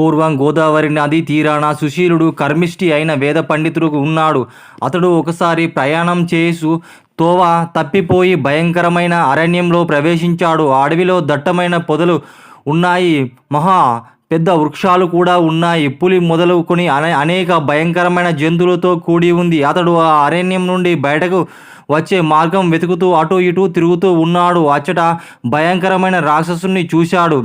పూర్వం గోదావరి నది తీరాన సుశీలుడు కర్మిష్టి అయిన వేద పండితుడు ఉన్నాడు. అతడు ఒకసారి ప్రయాణం చేసు తోవ తప్పిపోయి భయంకరమైన అరణ్యంలో ప్రవేశించాడు. అడవిలో దట్టమైన పొదలు ఉన్నాయి. మహా పెద్ద వృక్షాలు కూడా ఉన్నాయి. పులి మొదలుకొని అనే అనేక భయంకరమైన జంతువులతో కూడి ఉంది. అతడు ఆ అరణ్యం నుండి బయటకు వచ్చే మార్గం వెతుకుతూ అటు ఇటు తిరుగుతూ ఉన్నాడు. అచ్చట భయంకరమైన రాక్షసుని చూశాడు.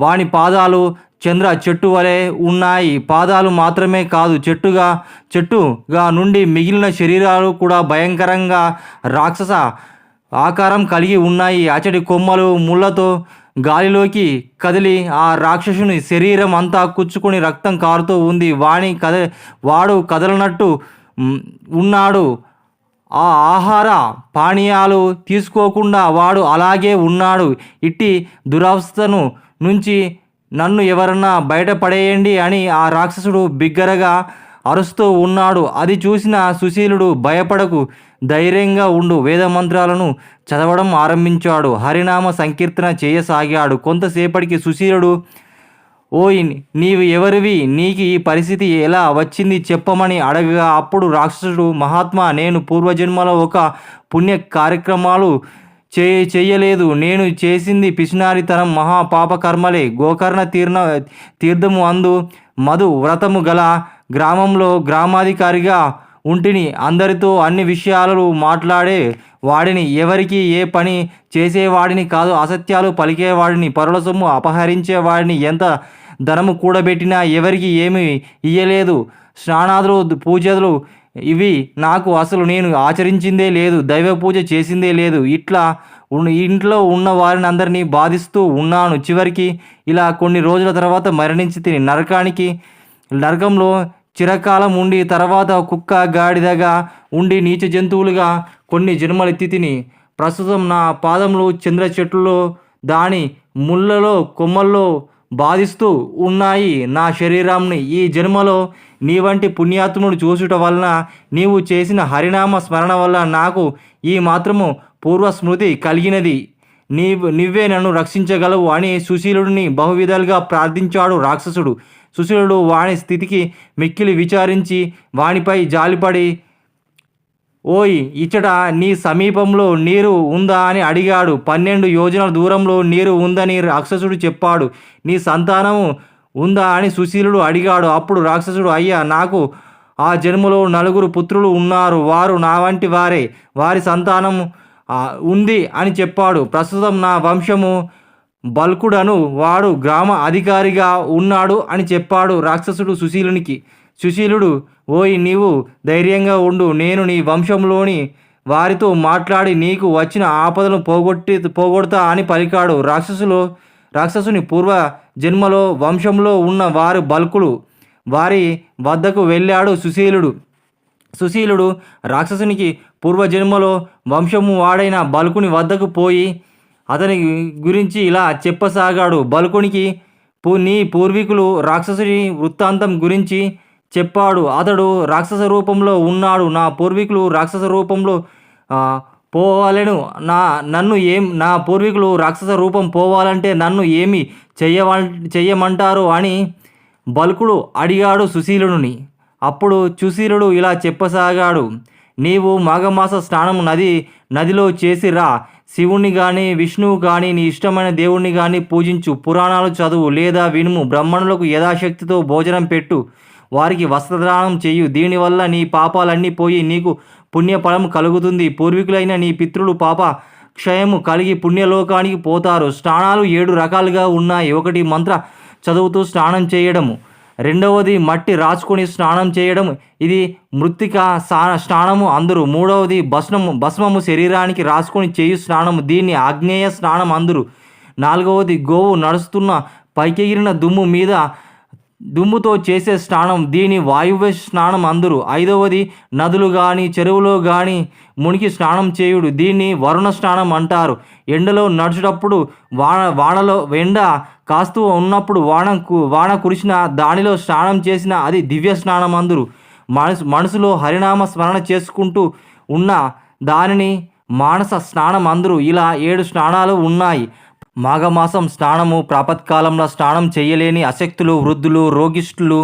వాని పాదాలు చంద్ర చెట్టు వలె ఉన్నాయి. పాదాలు మాత్రమే కాదు చెట్టుగా చెట్టుగా నుండి మిగిలిన శరీరాలు కూడా భయంకరంగా రాక్షస ఆకారం కలిగి ఉన్నాయి. అచటి కొమ్మలు ముళ్ళతో గాలిలోకి కదిలి ఆ రాక్షసుని శరీరం అంతా కుచ్చుకొని రక్తం కారుతూ ఉంది. వాణి కద వాడు కదలనట్టు ఉన్నాడు. ఆ ఆహార పానీయాలు తీసుకోకుండా వాడు అలాగే ఉన్నాడు. ఇట్టి దురవస్థను నుంచి నన్ను ఎవరన్నా బయటపడేయండి అని ఆ రాక్షసుడు బిగ్గరగా అరుస్తూ ఉన్నాడు. అది చూసిన సుశీలుడు భయపడకు ధైర్యంగా ఉండు. వేదమంత్రాలను చదవడం ఆరంభించాడు. హరినామ సంకీర్తన చేయసాగాడు. కొంతసేపటికి సుశీలుడు ఓయ్ నీవు ఎవరివి? నీకు ఈ పరిస్థితి ఎలా వచ్చింది చెప్పమని అడగగా. అప్పుడు రాక్షసుడు మహాత్మా నేను పూర్వజన్మలో ఒక పుణ్య కార్యక్రమాలు చే చేయలేదు నేను చేసింది పిసినారితనం మహా పాపకర్మలే. గోకర్ణ తీర్ణ తీర్థము అందు మధు వ్రతము గల గ్రామంలో గ్రామాధికారిగా ఉంటిని. అందరితో అన్ని విషయాలు మాట్లాడే వాడిని. ఎవరికి ఏ పని చేసేవాడిని కాదు. అసత్యాలు పలికేవాడిని. పరుల సొమ్ము అపహరించేవాడిని. ఎంత ధనము కూడబెట్టినా ఎవరికి ఏమీ ఇయ్యలేదు. స్నానాదులు పూజలు ఇవి నాకు అసలు నేను ఆచరించిందే లేదు దైవ పూజ చేసిందే లేదు. ఇట్లా ఇంట్లో ఉన్న వారిని అందరినీ బాధిస్తూ ఉన్నాను. చివరికి ఇలా కొన్ని రోజుల తర్వాత మరణించి తిని నరకానికి నరకంలో చిరకాలం ఉండి తర్వాత కుక్క గాడిదగా ఉండి నీచ జంతువులుగా కొన్ని జన్మలెత్తి తిని ప్రస్తుతం నా పాదంలో చంద్ర చెట్లలో దాని ముళ్ళలో కొమ్మల్లో బాధిస్తూ ఉన్నాయి. నా శరీరాన్ని ఈ జన్మలో నీ వంటి పుణ్యాత్ముడు చూసుట వలన నీవు చేసిన హరినామ స్మరణ వల్ల నాకు ఈ మాత్రము పూర్వ స్మృతి కలిగినది. నీవు నువ్వే నన్ను రక్షించగలవు అని సుశీలుడిని బహువిధాలుగా ప్రార్థించాడు రాక్షసుడు. సుశీలుడు వాని స్థితికి మిక్కిలి విచారించి వానిపై జాలిపడి ఓయ్ ఇచ్చట నీ సమీపంలో నీరు ఉందా అని అడిగాడు. పన్నెండు యోజనల దూరంలో నీరు ఉందని రాక్షసుడు చెప్పాడు. నీ సంతానము ఉందా అని సుశీలుడు అడిగాడు. అప్పుడు రాక్షసుడు అయ్యా నాకు ఆ జన్మలో నలుగురు పుత్రులు ఉన్నారు. వారు నా వంటి వారే. వారి సంతానం ఉంది అని చెప్పాడు. ప్రస్తుతం నా వంశము బల్కుడను. వాడు గ్రామ అధికారిగా ఉన్నాడు అని చెప్పాడు రాక్షసుడు సుశీలునికి. సుశీలుడు ఓయ్ నీవు ధైర్యంగా ఉండు నేను నీ వంశంలోని వారితో మాట్లాడి నీకు వచ్చిన ఆపదను పోగొట్టి పోగొడతా అని పలికాడు. రాక్షసులు రాక్షసుని పూర్వ జన్మలో వంశంలో ఉన్న వారు బల్కులు. వారి వద్దకు వెళ్ళాడు సుశీలుడు. సుశీలుడు రాక్షసునికి పూర్వజన్మలో వంశము వాడైన బల్కుని వద్దకు పోయి అతని గురించి ఇలా చెప్పసాగాడు. బల్కునికి పూ నీ పూర్వీకులు రాక్షసుని వృత్తాంతం గురించి చెప్పాడు. అతడు రాక్షస రూపంలో ఉన్నాడు. నా పూర్వీకులు రాక్షస రూపంలో పోవాలను. నా నన్ను ఏం నా పూర్వీకులు రాక్షస రూపం పోవాలంటే నన్ను ఏమి చెయ్యవ చెయ్యమంటారు అని బల్కుడు అడిగాడు సుశీలుని అప్పుడు సుశీలుడు ఇలా చెప్పసాగాడు. నీవు మాఘమాస స్నానం నది నదిలో చేసి రా. శివుణ్ణి కానీ విష్ణువు కానీ నీ ఇష్టమైన దేవుణ్ణి కానీ పూజించు. పురాణాలు చదువు లేదా వినుము. బ్రాహ్మణులకు యథాశక్తితో భోజనం పెట్టు. వారికి వస్త్రదానం చేయు. దీనివల్ల నీ పాపాలన్నీ పోయి నీకు పుణ్యఫలం కలుగుతుంది. పూర్వీకులైన నీ పితృలు పాప క్షయము కలిగి పుణ్యలోకానికి పోతారు. స్నానాలు ఏడు రకాలుగా ఉన్నాయి. ఒకటి మంత్ర చదువుతూ స్నానం చేయడము. రెండవది మట్టి రాచుకొని స్నానం చేయడం. ఇది మృత్తిక సా- స్నానము అందరు. మూడవది భస్మము భస్మము శరీరానికి రాసుకొని చేయు స్నానము. దీన్ని ఆగ్నేయ స్నానం అందరు. నాలుగవది గోవు నడుస్తున్న పైకెగిరిన దుమ్ము మీద దుమ్ముతో చేసే స్నానం దీని వాయువ్య స్నానం అందరు. ఐదవది నదులు కానీ చెరువులో కానీ మునికి స్నానం చేయుడు. దీన్ని వరుణ స్నానం అంటారు. ఎండలో నడిచేటప్పుడు వాన వానలో ఎండ కాస్తూ ఉన్నప్పుడు వాన కు- వాన కురిసిన దానిలో స్నానం చేసిన అది దివ్య స్నానం అందరు. మనసు మనసులో హరినామ స్మరణ చేసుకుంటూ ఉన్న దానిని మానస స్నానం అందరు. ఇలా ఏడు స్నానాలు ఉన్నాయి. మాఘమాసం స్నానము ప్రాపత్కాలంలో స్నానం చేయలేని అశక్తులు వృద్ధులు రోగిష్ఠులు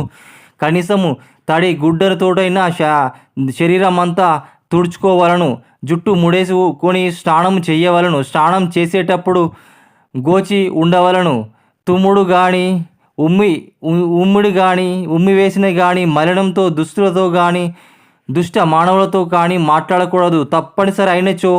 కనీసము తడి గుడ్డలతోటైనా శ శరీరం అంతా తుడుచుకోవలను జుట్టు ముడేసుకొని స్నానం చేయవలను స్నానం చేసేటప్పుడు గోచి ఉండవలను తుమ్ముడు గాని ఉమ్మి ఉ- ఉమ్మిడి గాని ఉమ్మి వేసిన గాని మలినంతో దుస్తులతో కానీ దుష్ట మానవులతో కానీ మాట్లాడకూడదు తప్పనిసరి అయినచో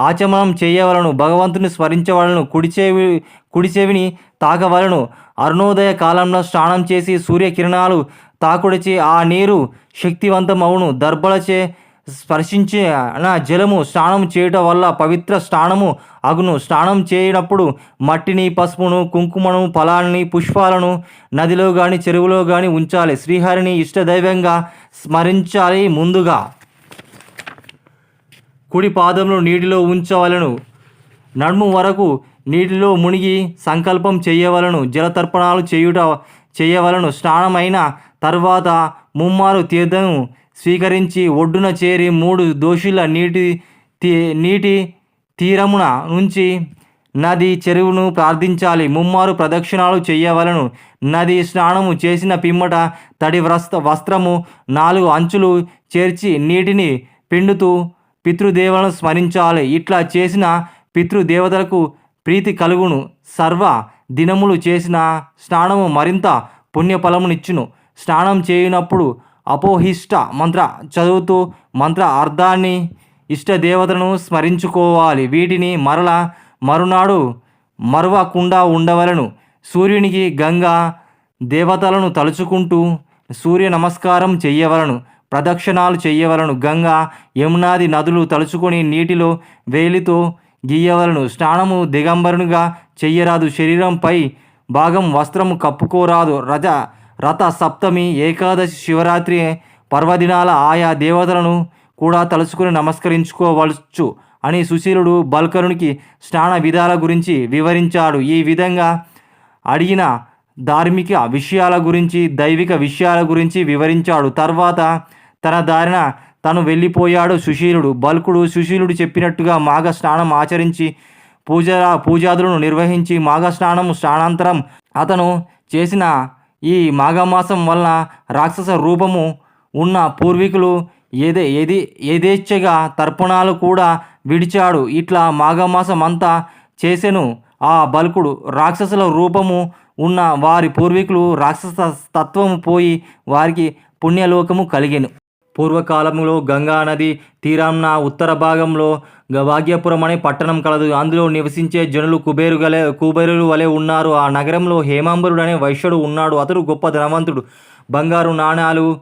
ఆచమనం చేయవలను భగవంతుని స్మరించవలను కుడిచేవి కుడిచేవిని కుడి తాకవలను అరుణోదయ కాలంలో స్నానం చేసి సూర్యకిరణాలు తాకుడిచి ఆ నీరు శక్తివంతమవును. దర్భలచే స్పర్శించిన జలము స్నానం చేయటం వల్ల పవిత్ర స్నానము అగును. స్నానం చేయనప్పుడు మట్టిని పసుపును కుంకుమను ఫలాన్ని పుష్పాలను నదిలో కానీ చెరువులో కానీ ఉంచాలి. శ్రీహరిని ఇష్టదైవంగా స్మరించాలి ముందుగా. కుడి పాదంలో నీటిలో ఉంచవలను. నడుము వరకు నీటిలో మునిగి సంకల్పం చేయవలను. జలతర్పణాలు చేయుట చేయవలను. స్నానమైన తర్వాత ముమ్మారు తీర్థను స్వీకరించి ఒడ్డున చేరి మూడు దోషుల నీటి తీ నీటి తీరమున నుంచి నది చెరువును ప్రార్థించాలి. ముమ్మారు ప్రదక్షిణాలు చేయవలను. నది స్నానము చేసిన పిమ్మట తడి వస్త్ర వస్త్రము నాలుగు అంచులు చేర్చి నీటిని పిండుతూ పితృదేవలను స్మరించాలి. ఇట్లా చేసిన పితృదేవతలకు ప్రీతి కలుగును. సర్వ దినములు చేసిన స్నానము మరింత పుణ్యఫలమునిచ్చును. స్నానం చేయనప్పుడు అపోహిష్ట మంత్ర చదువుతూ మంత్ర అర్థాన్ని ఇష్టదేవతలను స్మరించుకోవాలి. వీటిని మరల మరునాడు మరవకుండా ఉండవలను. సూర్యునికి గంగా దేవతలను తలుచుకుంటూ సూర్య నమస్కారం చెయ్యవలను ప్రదక్షిణాలు చేయవలను. గంగా యమునాది నదులు తలుచుకొని నీటిలో వేలితో గీయవలను. స్నానము దిగంబరునిగా చెయ్యరాదు. శరీరంపై భాగం వస్త్రము కప్పుకోరాదు. రజ రథ సప్తమి ఏకాదశి శివరాత్రి పర్వదినాల ఆయా దేవతలను కూడా తలుచుకుని నమస్కరించుకోవచ్చు అని సుశీలుడు బల్కరునికి స్నాన విధాల గురించి వివరించాడు. ఈ విధంగా అడిగిన ధార్మిక విషయాల గురించి దైవిక విషయాల గురించి వివరించాడు. తర్వాత తన దారిన తను వెళ్ళిపోయాడు సుశీలుడు. బల్కుడు సుశీలుడు చెప్పినట్టుగా మాఘ స్నానం ఆచరించి పూజ పూజాదులను నిర్వహించి మాఘ స్నానం స్నానాంతరం అతను చేసిన ఈ మాఘమాసం వలన రాక్షస రూపము ఉన్న పూర్వీకులు ఏదే ఏది యథేచ్ఛగా తర్పణాలు కూడా విడిచాడు. ఇట్లా మాఘమాసం అంతా చేసెను ఆ బల్కుడు. రాక్షసుల రూపము ఉన్న వారి పూర్వీకులు రాక్షస తత్వము పోయి వారికి పుణ్యలోకము కలిగెను. పూర్వకాలంలో గంగా నది తీరాంన ఉత్తర భాగంలో గ- భాగ్యపురం అనే పట్టణం కలదు. అందులో నివసించే జనులు కుబేరు గలే కుబేరులు వలె ఉన్నారు. ఆ నగరంలో హేమాంబరుడు అనే వైశ్యుడు ఉన్నాడు. అతడు గొప్ప ధనవంతుడు. బంగారు నాణాలు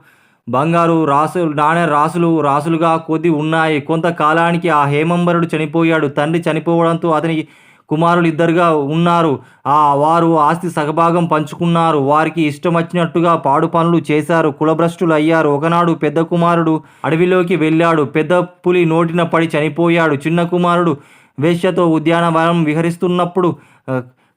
బంగారు రాసులు నాణ్య రాసులు రాసులుగా కొద్ది ఉన్నాయి. కొంతకాలానికి ఆ హేమంబరుడు చనిపోయాడు. తండ్రి చనిపోవడంతో అతనికి కుమారులు ఇద్దరుగా ఉన్నారు. ఆ వారు ఆస్తి సగభాగం పంచుకున్నారు. వారికి ఇష్టమచ్చినట్టుగా పాడు పనులు చేశారు. కులభ్రష్టులు అయ్యారు ఒకనాడు పెద్ద కుమారుడు అడవిలోకి వెళ్ళాడు. పెద్ద పులి నోటిన పడి చనిపోయాడు. చిన్న కుమారుడు వేశ్యతో ఉద్యానవనం విహరిస్తున్నప్పుడు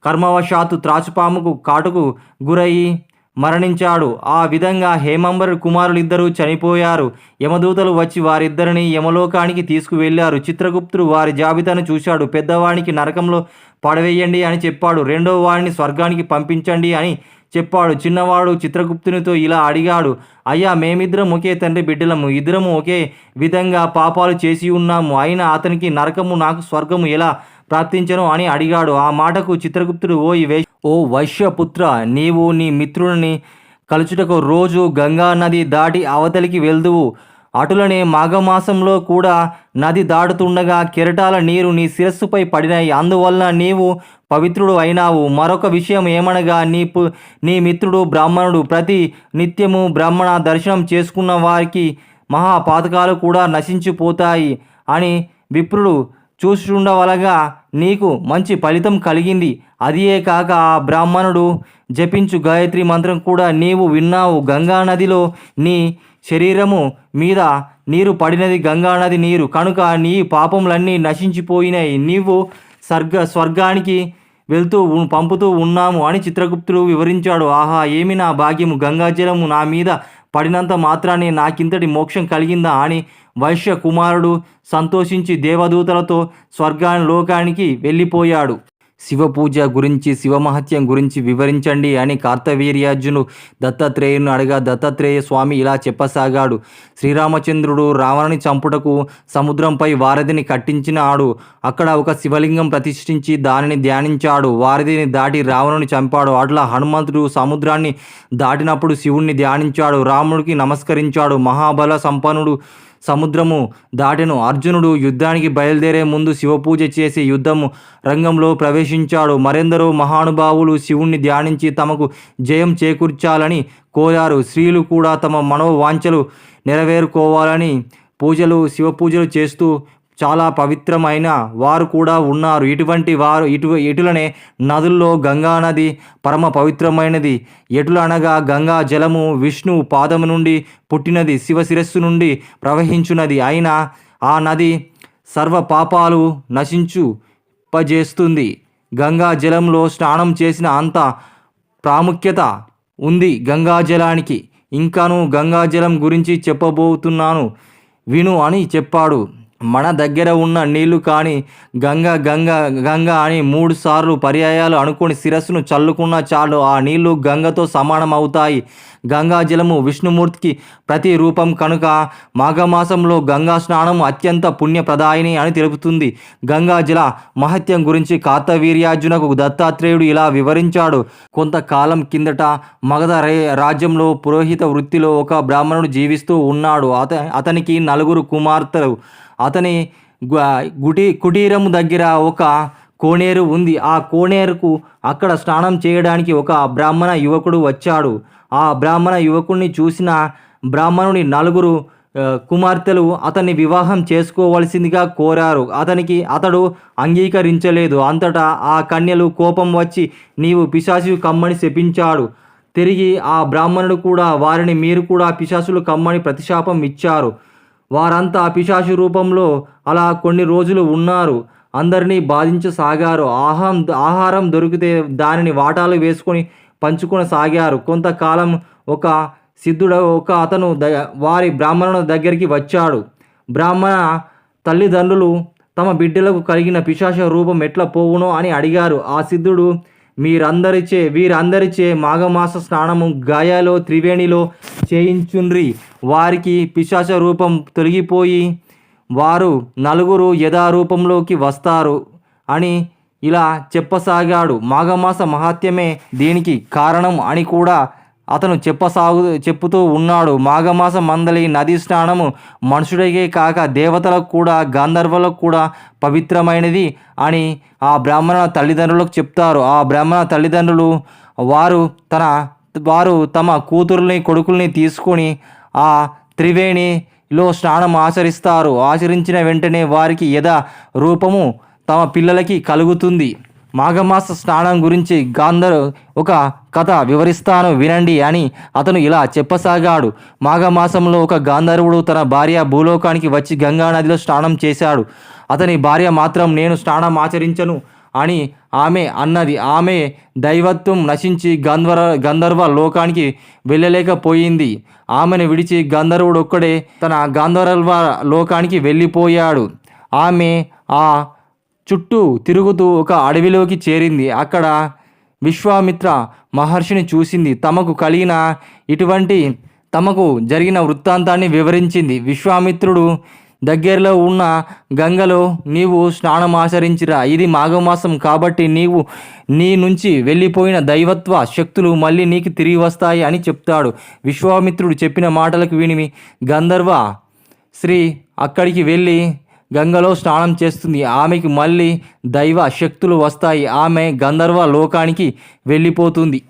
కర్మవశాత్తు త్రాచుపాముకు కాటుకు గురయ్యి మరణించాడు. ఆ విధంగా హేమంబరు కుమారులిద్దరూ చనిపోయారు. యమదూతలు వచ్చి వారిద్దరిని యమలోకానికి తీసుకువెళ్ళారు. చిత్రగుప్తుడు వారి జాబితాను చూశాడు. పెద్దవానికి నరకంలో పడవేయండి అని చెప్పాడు. రెండో వాడిని స్వర్గానికి పంపించండి అని చెప్పాడు. చిన్నవాడు చిత్రగుప్తునితో ఇలా అడిగాడు. అయ్యా మేమిద్దరం ఒకే తండ్రి బిడ్డలము. ఇద్దరము ఒకే విధంగా పాపాలు చేసి ఉన్నాము. అయినా అతనికి నరకము నాకు స్వర్గము ఎలా ప్రాప్తించను అని అడిగాడు. ఆ మాటకు చిత్రగుప్తుడు ఓ ఈ ఓ వైశ్యపుత్ర నీవు నీ మిత్రుడిని కలుచుటకు రోజు గంగా నది దాటి అవతలికి వెళ్దువు. అటులనే మాఘమాసంలో కూడా నది దాటుతుండగా కెరటాల నీరు నీ శిరస్సుపై పడినాయి. అందువలన నీవు పవిత్రుడు అయినావు. మరొక విషయం ఏమనగా నీ పు నీ మిత్రుడు బ్రాహ్మణుడు ప్రతి నిత్యము బ్రాహ్మణ దర్శనం చేసుకున్న వారికి మహాపాతకాలు కూడా నశించిపోతాయి అని విప్రుడు చూస్తుండవలగా నీకు మంచి ఫలితం కలిగింది. అదియే కాక ఆ బ్రాహ్మణుడు జపించు గాయత్రి మంత్రం కూడా నీవు విన్నావు. గంగా నదిలో నీ శరీరము మీద నీరు పడినది. గంగా నది నీరు. కనుక నీ పాపములన్నీ నశించిపోయినాయి నీవు స్వర్గ స్వర్గానికి వెళ్తూ పంపుతూ ఉన్నాము అని చిత్రగుప్తుడు వివరించాడు. ఆహా ఏమి నా భాగ్యము? గంగాజలము నా మీద పడినంత మాత్రాన్ని నాకింతటి మోక్షం కలిగిందా అని వైశ్య కుమారుడు సంతోషించి దేవదూతలతో స్వర్గాని లోకానికి వెళ్ళిపోయాడు. శివ పూజ గురించి శివమహత్యం గురించి వివరించండి అని కార్తవీర్యార్జును దత్తాత్రేయుని అడగా. దత్తాత్రేయ స్వామి ఇలా చెప్పసాగాడు. శ్రీరామచంద్రుడు రావణుని చంపుటకు సముద్రంపై వారధిని కట్టించినాడు. అక్కడ ఒక శివలింగం ప్రతిష్ఠించి దానిని ధ్యానించాడు. వారధిని దాటి రావణుని చంపాడు. అట్లా హనుమంతుడు సముద్రాన్ని దాటినప్పుడు శివుణ్ణి ధ్యానించాడు. రాముడికి నమస్కరించాడు. మహాబల సంపన్నుడు సముద్రము దాటెను. అర్జునుడు యుద్ధానికి బయలుదేరే ముందు శివపూజ చేసి యుద్ధము రంగంలో ప్రవేశించాడు. మరెందరో మహానుభావులు శివుణ్ణి ధ్యానించి తమకు జయం చేకూర్చాలని కోరారు. స్త్రీలు కూడా తమ మనోవాంఛలు నెరవేరుకోవాలని పూజలు శివపూజలు చేస్తూ చాలా పవిత్రమైన వారు కూడా ఉన్నారు. ఇటువంటి వారు ఇటు ఎటులనే నదుల్లో గంగా నది పరమ పవిత్రమైనది. ఎటులు అనగా గంగా జలము విష్ణు పాదము నుండి పుట్టినది శివ శిరస్సు నుండి ప్రవహించున్నది అయినా ఆ నది సర్వ పాపాలు నశించు పజేస్తుంది. గంగా జలంలో స్నానం చేసిన అంత ప్రాముఖ్యత ఉంది గంగాజలానికి ఇంకాను గంగాజలం గురించి చెప్పబోతున్నాను. విను అని చెప్పాడు. మన దగ్గర ఉన్న నీళ్ళు కానీ గంగ గంగ గంగ అని మూడు సార్లు పర్యాయాలు అనుకుని శిరస్సును చల్లుకున్న చాలు ఆ నీళ్ళు గంగతో సమానం అవుతాయి గంగాజలము విష్ణుమూర్తికి ప్రతి రూపం కనుక మాఘమాసంలో గంగా స్నానం అత్యంత పుణ్యప్రదాయిని అని తెలుపుతుంది. గంగాజల మహత్యం గురించి కార్తవీర్యార్జునకు దత్తాత్రేయుడు ఇలా వివరించాడు. కొంతకాలం కిందట మగధ రే రాజ్యంలో పురోహిత వృత్తిలో ఒక బ్రాహ్మణుడు జీవిస్తూ ఉన్నాడు. అత అతనికి నలుగురు కుమార్తెలు. అతని గుటి కుటీరము దగ్గర ఒక కోనేరు ఉంది. ఆ కోనేరుకు అక్కడ స్నానం చేయడానికి ఒక బ్రాహ్మణ యువకుడు వచ్చాడు. ఆ బ్రాహ్మణ యువకుణ్ణి చూసిన బ్రాహ్మణుని నలుగురు కుమార్తెలు అతన్ని వివాహం చేసుకోవలసిందిగా కోరారు. అతనికి అతడు అంగీకరించలేదు. అంతటా ఆ కన్యలు కోపం వచ్చి నీవు పిశాచి కమ్మని శపించాడు. తిరిగి ఆ బ్రాహ్మణుడు కూడా వారిని మీరు కూడా పిశాసులు కమ్మని ప్రతిశాపం ఇచ్చారు. వారంతా పిశాసు రూపంలో అలా కొన్ని రోజులు ఉన్నారు. అందరినీ బాధించసాగారు. ఆహారం ఆహారం దొరికితే దానిని వాటాలు వేసుకొని పంచుకొనసాగారు కొంతకాలం ఒక సిద్ధుడు ఒక అతను ద వారి బ్రాహ్మణుల దగ్గరికి వచ్చాడు. బ్రాహ్మణ తల్లిదండ్రులు తమ బిడ్డలకు కలిగిన పిశాచ రూపం ఎట్లా పోవునో అని అడిగారు. ఆ సిద్ధుడు మీరందరిచే వీరందరిచే మాఘమాస స్నానము గాయాలో త్రివేణిలో చేయించుండ్రి. వారికి పిశాచ రూపం తొలగిపోయి వారు నలుగురు యథారూపంలోకి వస్తారు అని ఇలా చెప్పసాగాడు. మాఘమాస మహాత్యమే దీనికి కారణం అని కూడా అతను చెప్పసాగు చెప్పుతూ ఉన్నాడు. మాఘమాస మందలి నది స్నానము మనుషుడికే కాక దేవతలకు కూడా గాంధర్వులకు కూడా పవిత్రమైనది అని ఆ బ్రాహ్మణ తల్లిదండ్రులకు చెప్తారు. ఆ బ్రాహ్మణ తల్లిదండ్రులు వారు తన వారు తమ కూతుర్ని కొడుకుల్ని తీసుకొని ఆ త్రివేణిలో స్నానం ఆచరిస్తారు. ఆచరించిన వెంటనే వారికి యథా రూపము తమ పిల్లలకి కలుగుతుంది. మాఘమాస స్నానం గురించి గాంధర్ ఒక కథ వివరిస్తాను వినండి అని అతను ఇలా చెప్పసాగాడు. మాఘమాసంలో ఒక గాంధర్వుడు తన భార్య భూలోకానికి వచ్చి గంగా నదిలో స్నానం చేశాడు. అతని భార్య మాత్రం నేను స్నానం ఆచరించను అని ఆమె అన్నది. ఆమె దైవత్వం నశించి గంధర్వ గంధర్వ లోకానికి వెళ్ళలేకపోయింది. ఆమెను విడిచి గంధర్వుడు ఒక్కడే తన గంధర్వ లోకానికి వెళ్ళిపోయాడు. ఆమె ఆ చుట్టూ తిరుగుతూ ఒక అడవిలోకి చేరింది. అక్కడ విశ్వామిత్ర మహర్షిని చూసింది. తమకు కలిగిన ఇటువంటి తమకు జరిగిన వృత్తాంతాన్ని వివరించింది. విశ్వామిత్రుడు దగ్గరలో ఉన్న గంగలో నీవు స్నానం ఆచరించిరా. ఇది మాఘమాసం కాబట్టి నీవు నీ నుంచి వెళ్ళిపోయిన దైవత్వ శక్తులు మళ్ళీ నీకు తిరిగి వస్తాయి అని చెప్తాడు. విశ్వామిత్రుడు చెప్పిన మాటలకు వినిమి గంధర్వ శ్రీ అక్కడికి వెళ్ళి గంగలో స్నానం చేస్తుంది. ఆమెకి మళ్ళీ దైవ శక్తులు వస్తాయి. ఆమె గంధర్వ లోకానికి వెళ్ళిపోతుంది.